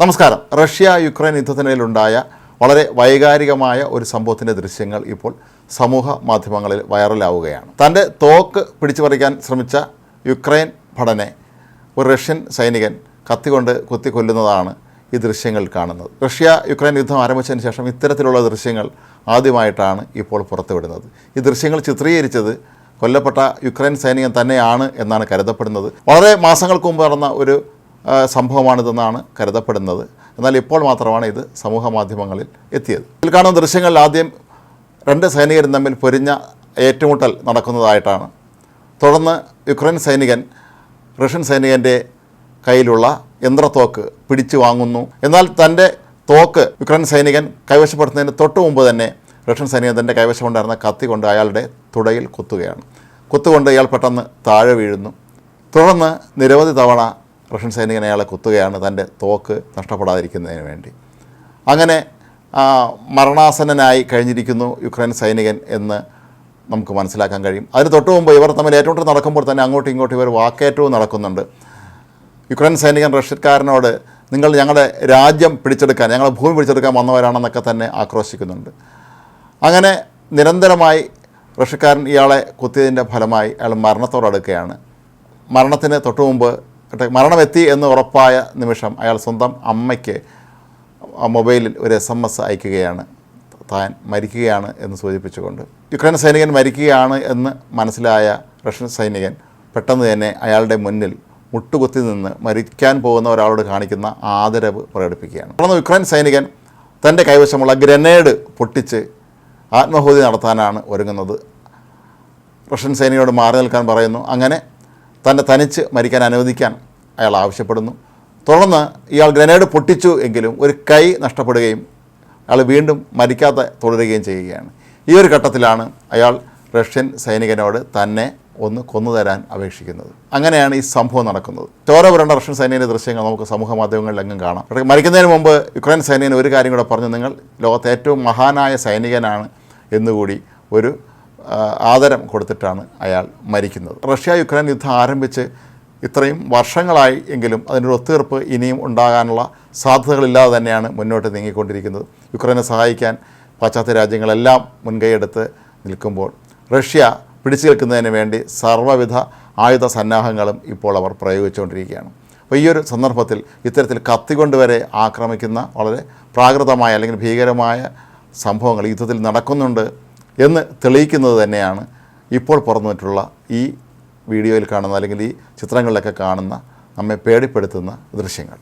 നമസ്കാരം. Russia Ukraine യുദ്ധത്തിനിടയിലുണ്ടായ വളരെ വൈകാരികമായ ഒരു സംഭവത്തിന്റെ ദൃശ്യങ്ങൾ ഇപ്പോൾ സമൂഹ മാധ്യമങ്ങളിൽ വൈറലാവുകയാണ്. തന്റെ തോക്ക് പിടിച്ചു പറിക്കാൻ ശ്രമിച്ച യുക്രൈൻ ഭടനെ ഒരു റഷ്യൻ സൈനികൻ കത്തികൊണ്ട് കുത്തിക്കൊല്ലുന്നതാണ് ഈ ദൃശ്യങ്ങൾ കാണുന്നത്. റഷ്യ യുക്രൈൻ യുദ്ധം ആരംഭിച്ചതിന് ശേഷം ഇത്തരത്തിലുള്ള ദൃശ്യങ്ങൾ ആദ്യമായിട്ടാണ് ഇപ്പോൾ പുറത്തുവിടുന്നത്. ഈ ദൃശ്യങ്ങൾ ചിത്രീകരിച്ചത് കൊല്ലപ്പെട്ട യുക്രൈൻ സൈനികൻ തന്നെയാണ് എന്നാണ് കരുതപ്പെടുന്നത്. വളരെ മാസങ്ങൾക്ക് മുമ്പ് നടന്ന ഒരു സംഭവമാണിതെന്നാണ് കരുതപ്പെടുന്നത്. എന്നാൽ ഇപ്പോൾ മാത്രമാണ് ഇത് സമൂഹ മാധ്യമങ്ങളിൽ എത്തിയത്. ഇതിൽ കാണുന്ന ദൃശ്യങ്ങളിൽ ആദ്യം രണ്ട് സൈനികരും തമ്മിൽ പൊരിഞ്ഞ ഏറ്റുമുട്ടൽ നടക്കുന്നതായിട്ടാണ്. തുടർന്ന് യുക്രൈൻ സൈനികൻ റഷ്യൻ സൈനികന്റെ കയ്യിലുള്ള യന്ത്രത്തോക്ക് പിടിച്ചു വാങ്ങുന്നു. എന്നാൽ തന്റെ തോക്ക് യുക്രൈൻ സൈനികൻ കൈവശപ്പെടുത്തുന്നതിന് തൊട്ട് മുമ്പ് തന്നെ റഷ്യൻ സൈനികൻ തന്റെ കൈവശമുണ്ടായിരുന്ന കത്തി കൊണ്ട് അയാളുടെ തുടയിൽ കുത്തുകയാണ്. കുത്തുകൊണ്ട് ഇയാൾ പെട്ടെന്ന് താഴെ വീഴുന്നു. തുടർന്ന് നിരവധി തവണ റഷ്യൻ സൈനികൻ അയാളെ കുത്തുകയാണ് തന്റെ തോക്ക് നഷ്ടപ്പെടാതിരിക്കുന്നതിന് വേണ്ടി. അങ്ങനെ മരണാസന്നനായി കഴിഞ്ഞിരിക്കുന്നു യുക്രൈൻ സൈനികൻ എന്ന് നമുക്ക് മനസ്സിലാക്കാൻ കഴിയും. അതിന് തൊട്ട് മുമ്പ് ഇവർ തമ്മിൽ ഏറ്റുമുട്ടൽ നടക്കുമ്പോൾ തന്നെ അങ്ങോട്ടും ഇങ്ങോട്ടും ഇവർ വാക്കേറ്റവും നടക്കുന്നുണ്ട്. യുക്രൈൻ സൈനികൻ റഷ്യക്കാരനോട് നിങ്ങൾ ഞങ്ങളുടെ രാജ്യം പിടിച്ചെടുക്കാൻ ഞങ്ങളുടെ ഭൂമി പിടിച്ചെടുക്കാൻ വന്നവരാണെന്നൊക്കെ തന്നെ ആക്രോശിക്കുന്നുണ്ട്. അങ്ങനെ നിരന്തരമായി റഷ്യക്കാരൻ ഇയാളെ കുത്തിയതിന്റെ ഫലമായി അയാൾ മരണത്തോടടുക്കുകയാണ്. മരണത്തിന് തൊട്ടു മുമ്പ് മറ്റേ മരണമെത്തി എന്ന് ഉറപ്പായ നിമിഷം അയാൾ സ്വന്തം അമ്മയ്ക്ക് മൊബൈലിൽ ഒരു എസ് എം എസ് അയക്കുകയാണ്. താൻ മരിക്കുകയാണ് എന്ന് സൂചിപ്പിച്ചുകൊണ്ട്. യുക്രൈൻ സൈനികൻ മരിക്കുകയാണ് എന്ന് മനസ്സിലായ റഷ്യൻ സൈനികൻ പെട്ടെന്ന് തന്നെ അയാളുടെ മുന്നിൽ മുട്ടുകുത്തി നിന്ന് മരിക്കാൻ പോകുന്ന ഒരാളോട് കാണിക്കുന്ന ആദരവ് പ്രകടിപ്പിക്കുകയാണ്. തുടർന്ന് യുക്രൈൻ സൈനികൻ തന്റെ കൈവശമുള്ള ഗ്രനേഡ് പൊട്ടിച്ച് ആത്മഹൂതി നടത്താനാണ് ഒരുങ്ങുന്നത്. റഷ്യൻ സൈനികരോട് മാറി നിൽക്കാൻ പറയുന്നു. അങ്ങനെ തന്നെ തനിച്ച് മരിക്കാൻ അനുവദിക്കാൻ അയാൾ ആവശ്യപ്പെടുന്നു. തുടർന്ന് ഇയാൾ ഗ്രനേഡ് പൊട്ടിച്ചു എങ്കിലും ഒരു കൈ നഷ്ടപ്പെടുകയും അയാൾ വീണ്ടും മരിക്കാതെ തുടരുകയും ചെയ്യുകയാണ്. ഈ ഒരു ഘട്ടത്തിലാണ് അയാൾ റഷ്യൻ സൈനികനോട് തന്നെ ഒന്ന് കൊന്നു തരാൻ അപേക്ഷിക്കുന്നത്. അങ്ങനെയാണ് ഈ സംഭവം നടക്കുന്നത്. ചോര റഷ്യൻ സൈനികന്റെ ദൃശ്യങ്ങൾ നമുക്ക് സമൂഹ മാധ്യമങ്ങളിൽ മാധ്യമങ്ങളിലെങ്ങും കാണാം. പക്ഷേ മരിക്കുന്നതിന് മുമ്പ് യുക്രൈൻ സൈനികൻ ഒരു കാര്യം കൂടെ പറഞ്ഞു. നിങ്ങൾ ലോകത്തെ ഏറ്റവും മഹാനായ സൈനികനാണ് എന്നുകൂടി ഒരു ആദരം കൊടുത്തിട്ടാണ് അയാൾ മരിക്കുന്നത്. റഷ്യ യുക്രൈൻ യുദ്ധം ആരംഭിച്ച് ഇത്രയും വർഷങ്ങളായി എങ്കിലും അതിന്റെ ഒരു ഒത്തീർപ്പ് ഇനിയും ഉണ്ടാകാനുള്ള സാധ്യതകളില്ലാതെ തന്നെയാണ് മുന്നോട്ട് നീങ്ങിക്കൊണ്ടിരിക്കുന്നത്. യുക്രൈനെ സഹായിക്കാൻ പാശ്ചാത്യ രാജ്യങ്ങളെല്ലാം മുൻകൈയെടുത്ത് നിൽക്കുമ്പോൾ റഷ്യ പിടിച്ചു നിൽക്കുന്നതിന് വേണ്ടി സർവവിധ ആയുധ സന്നാഹങ്ങളും ഇപ്പോൾ അവർ പ്രയോഗിച്ചുകൊണ്ടിരിക്കുകയാണ്. അപ്പോൾ ഈ ഒരു സന്ദർഭത്തിൽ ഇത്തരത്തിൽ കത്തിക്കൊണ്ടുവരെ വരെ ആക്രമിക്കുന്ന വളരെ പ്രാകൃതമായ അല്ലെങ്കിൽ ഭീകരമായ സംഭവങ്ങൾ യുദ്ധത്തിൽ നടക്കുന്നുണ്ട് എന്ന് തെളിയിക്കുന്നത് തന്നെയാണ് ഇപ്പോൾ പുറന്നിട്ടുള്ള ഈ വീഡിയോയിൽ കാണുന്ന അല്ലെങ്കിൽ ഈ ചിത്രങ്ങളിലൊക്കെ കാണുന്ന നമ്മെ പേടിപ്പെടുത്തുന്ന ദൃശ്യങ്ങൾ.